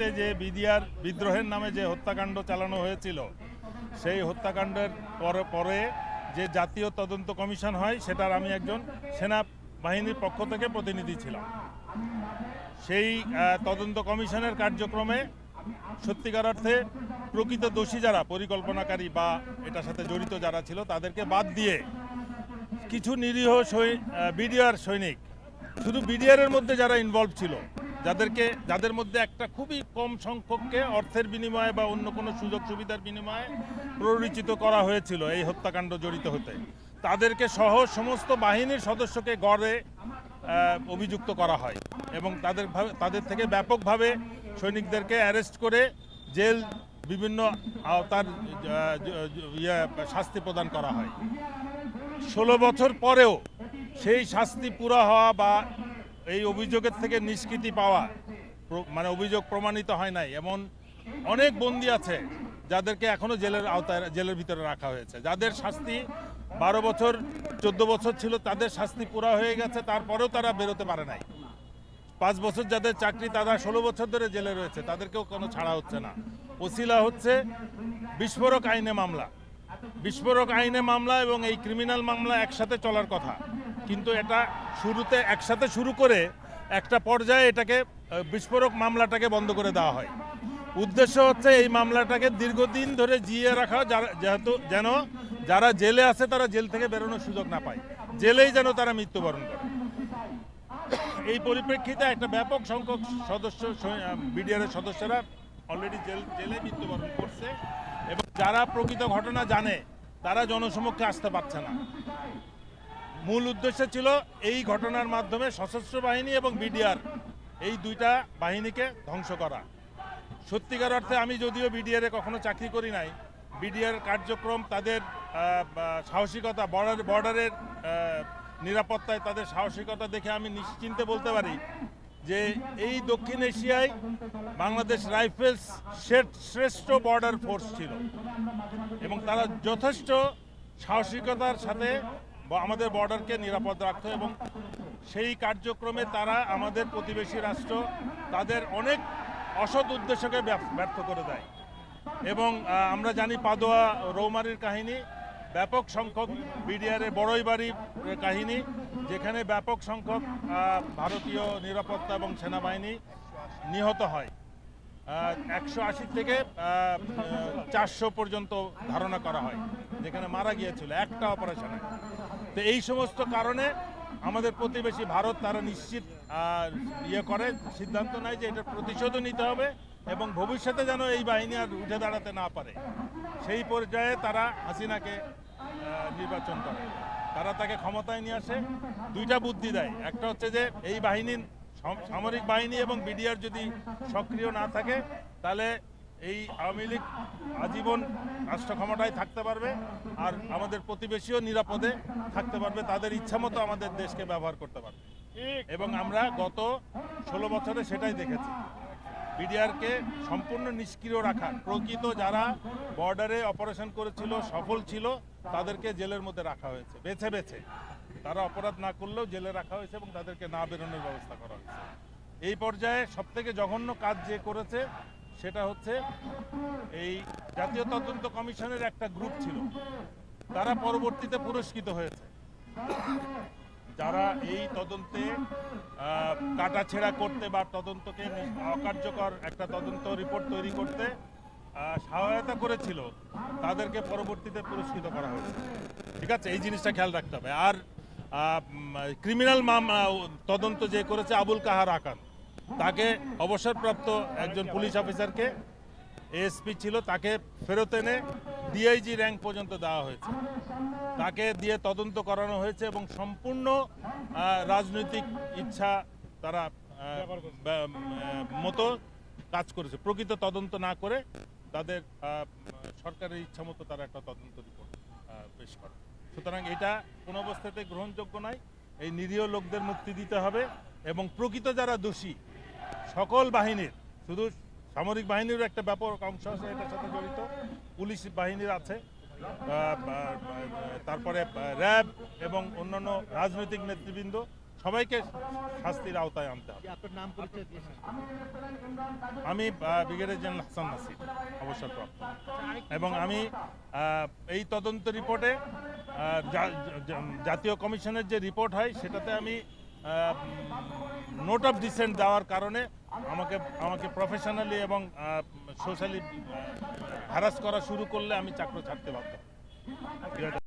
যে বিডিআর বিদ্রোহের নামে যে হত্যাকাণ্ড চালানো হয়েছিল, সেই হত্যাকাণ্ডের পরে পরে যে জাতীয় তদন্ত কমিশন হয়, সেটার আমি একজন সেনা বাহিনীর পক্ষ থেকে প্রতিনিধি ছিলাম। সেই তদন্ত কমিশনের কার্যক্রমে সত্যিকার অর্থে প্রকৃত দোষী যারা, পরিকল্পনাকারী বা এটার সাথে জড়িত যারা ছিল, তাদেরকে বাদ দিয়ে কিছু নিরীহ বিডিআর সৈনিক, শুধু বিডিআর এর মধ্যে যারা ইনভলভ ছিল যাদেরকে যাদের মধ্যে একটা খুবই কম সংখ্যককে অর্থের বিনিময়ে বা অন্য কোনো সুযোগ সুবিধার বিনিময়ে প্ররোচিত করা হয়েছিল এই হত্যাকাণ্ড জড়িত হতে। তাদেরকে সহ সমস্ত বাহিনীর সদস্যকে গড়ে অভিযুক্ত করা হয় এবং তাদের তাদের থেকে ব্যাপকভাবে সৈনিকদেরকে অ্যারেস্ট করে জেল বিভিন্ন জ- ইয়ে, শাস্তি প্রদান করা হয়। ষোলো বছর পরেও সেই শাস্তি পুরা হওয়া বা এই অভিযোগের থেকে নিষ্কৃতি পাওয়া মানে অভিযোগ প্রমাণিত হয় নাই। এমন অনেক বন্দী আছে যাদেরকে এখনও জেলের আওতায়, জেলের ভিতরে রাখা হয়েছে। যাদের শাস্তি বারো বছর, চোদ্দ বছর ছিল, তাদের শাস্তি পুরা হয়ে গেছে, তারপরেও তারা বেরোতে পারে নাই। পাঁচ বছর যাদের চাকরি, তারা ষোলো বছর ধরে জেলে রয়েছে, তাদেরকেও কোনো ছাড়া হচ্ছে না। ওসিলা হচ্ছে বিস্ফোরক আইনে মামলা। বিস্ফোরক আইনে মামলা এবং এই ক্রিমিনাল মামলা একসাথে চলার কথা। কিন্তু এটা শুরুতে একসাথে শুরু করে একটা পর্যায়ে এটাকে বিস্ফোরক মামলাটাকে বন্ধ করে দেওয়া হয়। উদ্দেশ্য হচ্ছে এই মামলাটাকে দীর্ঘদিন ধরে জিয়ে রাখা, যারা যেহেতু যেন যারা জেলে আছে তারা জেল থেকে বেরোনোর সুযোগ না পায়। জেলেই যেন তারা মৃত্যুবরণ করে। এই পরিপ্রেক্ষিতে একটা ব্যাপক সংখ্যক সদস্য বিডিআর সদস্যরা অলরেডি জেল জেলে মৃত্যুবরণ করছে এবং যারা প্রকৃত ঘটনা জানে, তারা জনসমক্ষে আসতে পারছে না। মূল উদ্দেশ্য ছিল এই ঘটনার মাধ্যমে সশস্ত্র বাহিনী এবং বিডিআর এই দুইটা বাহিনীকে ধ্বংস করা। সত্যিকার অর্থে আমি যদিও বিডিআরে কখনো চাকরি করি নাই, বিডিআর কার্যক্রম তাদের সাহসিকতা, বর্ডার, বর্ডারের নিরাপত্তায় তাদের সাহসিকতা দেখে আমি নিশ্চিন্তে বলতে পারি যে এই দক্ষিণ এশিয়ায় বাংলাদেশ রাইফেলস শ্রে- শ্রেষ্ঠ বর্ডার ফোর্স ছিল এবং তারা যথেষ্ট সাহসিকতার সাথে আমাদের বর্ডারকে নিরাপদ রাখতো এবং সেই কার্যক্রমে তারা আমাদের প্রতিবেশী রাষ্ট্র তাদের অনেক অসৎ উদ্দেশ্যকে ব্যর্থ- করে দেয়। এবং আমরা জানি পাদোয়া রৌমারির কাহিনী, ব্যাপক সংখ্যক বিডিআর বড়ই বাড়ির কাহিনী, যেখানে ব্যাপক সংখ্যক ভারতীয় নিরাপত্তা এবং সেনাবাহিনী নিহত হয়। একশো আশি থেকে চারশো পর্যন্ত ধারণা করা হয়, যেখানে মারা গিয়েছিল একটা অপারেশনে। তো এই সমস্ত কারণে আমাদের প্রতিবেশী ভারত তারা নিশ্চিত ইয়ে করে, সিদ্ধান্ত নেয় যে এটা প্রতিশোধও নিতে হবে এবং ভবিষ্যতে যেন এই বাহিনী আর উঠে দাঁড়াতে না পারে। সেই পর্যায়ে তারা হাসিনাকে নির্বাচন করে। তারা তাকে ক্ষমতায় নিয়ে আসে। দুইটা বুদ্ধি দেয়। একটা হচ্ছে যে এই বাহিনীর সামরিক বাহিনী এবং বিডিআর যদি সক্রিয় না থাকে, তাহলে এই আওয়ামী লীগ আজীবন রাষ্ট্র ক্ষমতায় থাকতে পারবে আর আমাদের প্রতিবেশীও নিরাপদে থাকতে পারবে, তাদের ইচ্ছামতো আমাদের দেশকে ব্যবহার করতে পারবে। এবং আমরা গত ষোলো বছরে সেটাই দেখেছি। বিডিআরকে সম্পূর্ণ নিষ্ক্রিয় রাখা, প্রকৃত যারা বর্ডারে অপারেশন করেছিল, সফল ছিল, তাদেরকে জেলের মধ্যে রাখা হয়েছে, বেছে বেছে। তারা অপরাধ না করলেও জেলে রাখা হয়েছে এবং তাদেরকে না বেরোনোর ব্যবস্থা করা হয়েছে। এই পর্যায়ে সবথেকে জঘন্য কাজ যে করেছে সেটা হচ্ছে এই জাতীয় তদন্ত কমিশনের একটা গ্রুপ ছিল। তারা পরবর্তীতে পুরস্কৃত হয়েছে। যারা এই তদন্তে কাটাছেঁড়া করতে বা তদন্তকে অকার্যকর একটা তদন্ত রিপোর্ট তৈরি করতে সহায়তা করেছিল, তাদেরকে পরবর্তীতে পুরস্কৃত করা হয়েছে। ঠিক আছে? এই জিনিসটা খেয়াল রাখতে হবে। আর ক্রিমিনাল মাম তদন্ত যে করেছে আবুল কাহার আকান তাকে অবসরপ্রাপ্ত একজন পুলিশ অফিসারকে এএসপি ছিল, তাকে ফেরত এনে ডিআইজি র্যাঙ্ক পর্যন্ত দেওয়া হয়েছে। তাকে দিয়ে তদন্ত করানো হয়েছে এবং সম্পূর্ণ রাজনৈতিক ইচ্ছা তারা মতো কাজ করেছে। প্রকৃত তদন্ত না করে তাদের সরকারের ইচ্ছা মতো তারা একটা তদন্ত রিপোর্ট পেশ করে। সুতরাং এটা কোনো অবস্থাতে গ্রহণযোগ্য নয়। এই নিরীহ লোকদের মুক্তি দিতে হবে এবং প্রকৃত যারা দোষী সকল বাহিনীর শুধু সামরিক বাহিনীর একটা ব্যাপক অংশ আছে এটার সাথে জড়িত। পুলিশ বাহিনীর আছে তারপরে র্যাব এবং অন্যান্য রাজনৈতিক নেতৃবৃন্দ সবাইকে শাস্তির আওতায় আনতে হবে। আমি ব্রিগেডিয়ার জেনারেল হাসান নাসির অবসরপ্রাপ্ত। এবং আমি এই তদন্ত রিপোর্টে জাতীয় কমিশনের যে রিপোর্ট হয় সেটাতে আমি নোট অফ ডিসেন্ট দেওয়ার কারণে আমাকে আমাকে প্রফেশনালি এবং সোশ্যালি হ্যারাস করা শুরু করলে আমি চাকরি ছাড়তে হই।